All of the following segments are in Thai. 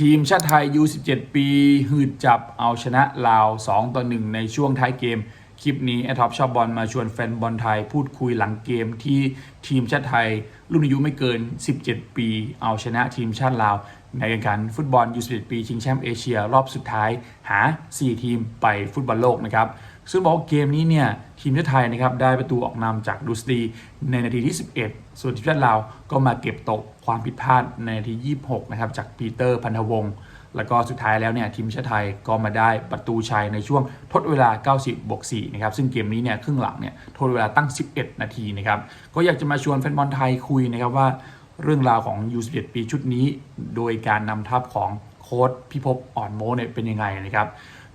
ทีมชาติไทย U17 ปีหืดจับเอาชนะลาว 2 ต่อ 1 ในช่วงท้ายเกม คลิปนี้แอท็อปชอบบอลมาชวนแฟนบอลไทยพูดคุยหลังเกมที่ทีมชาติไทย รุ่นอายุไม่เกิน 17 ปี เอาชนะทีมชาติลาว ในการแข่งขันฟุตบอล U17 ปี ชิงแชมป์เอเชีย รอบสุดท้ายหา 4 ทีมไปฟุตบอลโลกนะครับ ซึ่งบอกเกมนี้เนี่ยทีมชาติไทยนะครับได้ประตูออกนำจากดูสตีในนาทีที่ 11 ส่วนทีมชาติลาวก็มาเก็บตกความผิดพลาดในนาที 26 นะครับจากปีเตอร์พันธวงศ์แล้วก็สุดท้ายแล้วเนี่ยทีมชาติไทยก็มาได้ประตูชัยในช่วงทดเวลา 90บวก4นะครับซึ่งเกมนี้เนี่ยครึ่งหลังเนี่ยทดเวลาตั้ง 11 นาทีนะครับก็อยากจะมาชวนแฟนบอลไทยคุยนะครับว่าเรื่องราวของ U11 ปีชุดนี้ โดยการนำทัพของโค้ชพิภพอ่อนโมเนี่ยเป็นยังไงนะครับ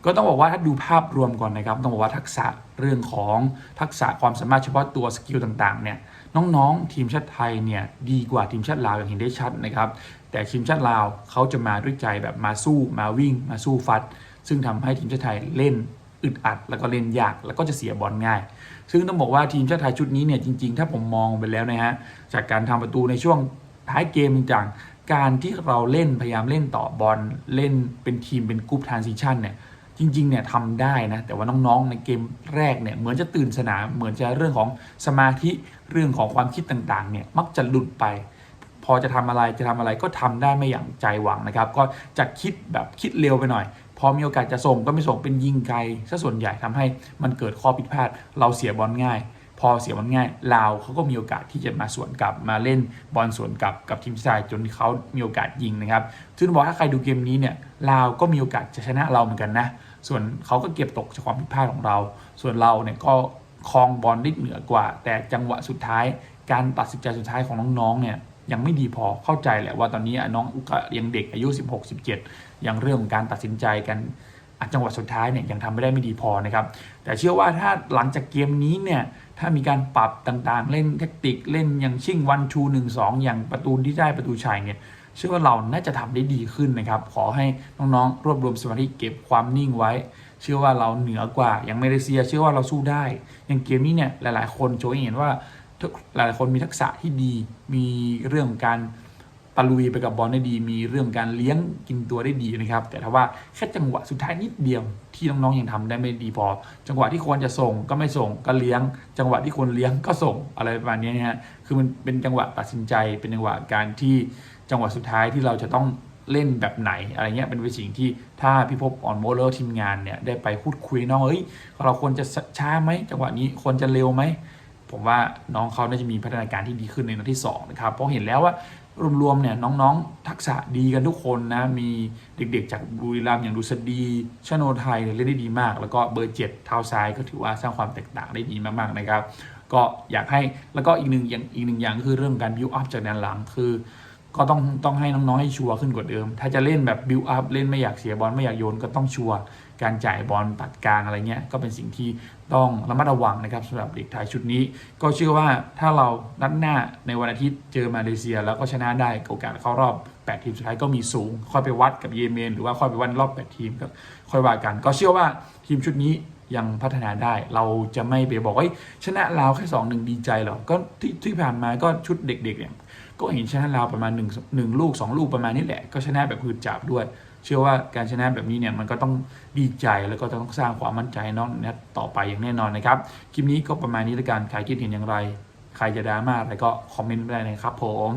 ก็ต้องบอกว่าถ้าดูภาพรวมก่อนนะครับ ต้องบอกว่าทักษะเรื่องของทักษะความสามารถเฉพาะตัวสกิลต่างๆเนี่ยน้องๆ ทีมชาติไทยเนี่ยดีกว่าทีมชาติลาวอย่างเห็นได้ชัดนะครับ แต่ทีมชาติลาวเขาจะมาด้วยใจแบบมาสู้มาวิ่ง มาสู้ฟัด ซึ่งทำให้ทีมชาติไทยเล่นอึดอัด แล้วก็เล่นยากแล้วก็จะเสียบอลง่าย ซึ่งต้องบอกว่าทีมชาติไทยชุดนี้เนี่ยจริง ๆ ถ้าผมมองไปแล้วนะฮะจากการทำประตูในช่วงท้ายเกมต่างการที่เราเล่นพยายามเล่นต่อบอลเล่นเป็นทีมเป็นกรุ๊ปทรานซิชันเนี่ย จริงๆเนี่ยทำได้นะ แต่ว่าน้องๆในเกมแรกเนี่ยเหมือนจะตื่นสนามเหมือนจะเรื่องของสมาธิเรื่องของความคิดต่างๆเนี่ยมักจะหลุดไป พอจะทำอะไรจะทำอะไรก็ทำได้ไม่อย่างใจหวังนะครับ ก็จะคิดแบบคิดเร็วไปหน่อย พอมีโอกาสจะส่งก็ไม่ส่งเป็นยิงไกลซะส่วนใหญ่ทำให้มันเกิดข้อผิดพลาดเราเสียบอลง่าย พอเสียบอลง่ายลาวเขาก็มีโอกาสที่จะมาสวนกลับมาเล่นบอลสวนกลับกับทีมชาติจนเขามีโอกาสยิงนะครับซึ่งบอกถ้าใครดูเกมนี้เนี่ยลาวก็มีโอกาสจะชนะเราเหมือนกันนะ ส่วนเขาก็เก็บตกจากความผิดพลาดของเรา ส่วนเราเนี่ยก็ครองบอลได้เหนือกว่า แต่จังหวะสุดท้าย การตัดสินใจสุดท้ายของน้องๆเนี่ยยังไม่ดีพอเข้าใจแหละว่าตอนนี้น้องก็ยังเด็กอายุ 16 17 ยังเรื่องของการตัดสินใจกันจังหวะสุดท้ายเนี่ยยังทำไม่ได้ไม่ดีพอนะครับแต่เชื่อว่าถ้าหลังจากเกมนี้เนี่ย ถ้ามีการปรับต่างๆ เล่นแทคติกเล่นอย่างชิ่งวันชูหนึ่งสองอย่างประตูที่ได้ประตูชัยเนี่ยเชื่อว่าเราน่าจะทำได้ดีขึ้นนะครับ ขอให้น้องๆ รวบรวมสมาธิเก็บความนิ่งไว้ เชื่อว่าเราเหนือกว่าอย่างมาเลเซีย เชื่อว่าเราสู้ได้ อย่างเกมนี้เนี่ยหลายๆ คนโชว์ให้เห็นว่าหลายๆคนมีทักษะที่ดี มีเรื่องของการ ตะลุยไปกับบอลได้ดี มีเรื่องการเลี้ยงกินตัวได้ดีนะครับ แต่ถ้าว่าแค่จังหวะสุดท้ายนิดเดียวที่น้องๆยังทำได้ไม่ดีพอ จังหวะที่ควรจะส่งก็ไม่ส่งก็เลี้ยง จังหวะที่ควรเลี้ยงก็ส่งอะไรประมาณนี้นะฮะคือมันเป็นจังหวะตัดสินใจเป็นจังหวะการที่จังหวะสุดท้ายที่เราจะต้องเล่นแบบไหนอะไรเงี้ยเป็นสิ่งที่ถ้าพี่พบอ่อนโมเลอร์ทีมงานเนี่ยได้ไปพูดคุยน้องเอ้ยเราควรจะช้าไหมจังหวะนี้ควรจะเร็วไหมผมว่าน้องเขาน่าจะมีพัฒนาการที่ดีขึ้นในนัดที่2นะครับเพราะเห็นแล้วว่า รวมๆเนี่ยน้องๆ ทักษะดีกันทุกคนนะ มีเด็กๆ จากบุรีรัมย์อย่างดุษฎีชโนไทยเล่นได้ดีมาก แล้วก็เบอร์เจ็ดเท้าซ้ายก็ถือว่าสร้างความแตกต่างได้ดีมากๆนะครับ ก็อยากให้แล้วก็อีกหนึ่งอย่างอีกหนึ่งอย่างก็คือเรื่องการบิวอัพจากแดนหลังคือ ก็ต้องต้องให้น้องๆให้ชัวร์ขึ้นกว่าเดิม ถ้าจะเล่นแบบบิวอัพเล่นไม่อยากเสียบอลไม่อยากโยนก็ต้องชัวร์การจ่ายบอลตัดกลางอะไรเงี้ยก็เป็นสิ่งที่ต้องระมัดระวังนะครับสำหรับเด็กไทยชุดนี้ ก็เชื่อว่าถ้าเรานัดหน้าในวันอาทิตย์เจอมาเลเซีย แล้วก็ชนะได้โอกาสเข้ารอบ 8 ทีมสุดท้ายก็มีสูง ค่อยไปวัดกับเยเมน หรือว่าค่อยไปวัดรอบ 8 ทีมก็ค่อยว่ากัน ก็เชื่อว่าทีมชุดนี้ยังพัฒนาได้เราจะไม่ไปบอกว่าเฮ้ชนะลาวแค่สองหนึ่งดีใจหรอก็ที่ที่ผ่านมาก็ชุดเด็กๆเนี่ย ก็เห็นชนะลาวประมาณ1งลูก 2 ลูกประมาณนี้แหละ ก็ชนะแบบพืดจับด้วย เชื่อว่าการชนะแบบนี้เนี่ยมันก็ต้องดีใจแล้วก็ต้องสร้างความมั่นใจให้น้องแนทต่อไปอย่างแน่นอนนะครับ คลิปนี้ก็ประมาณนี้ละกันใครคิดเห็นอย่างไร ใครจะดราม่าอะไรก็คอมเมนต์ได้นะครับผม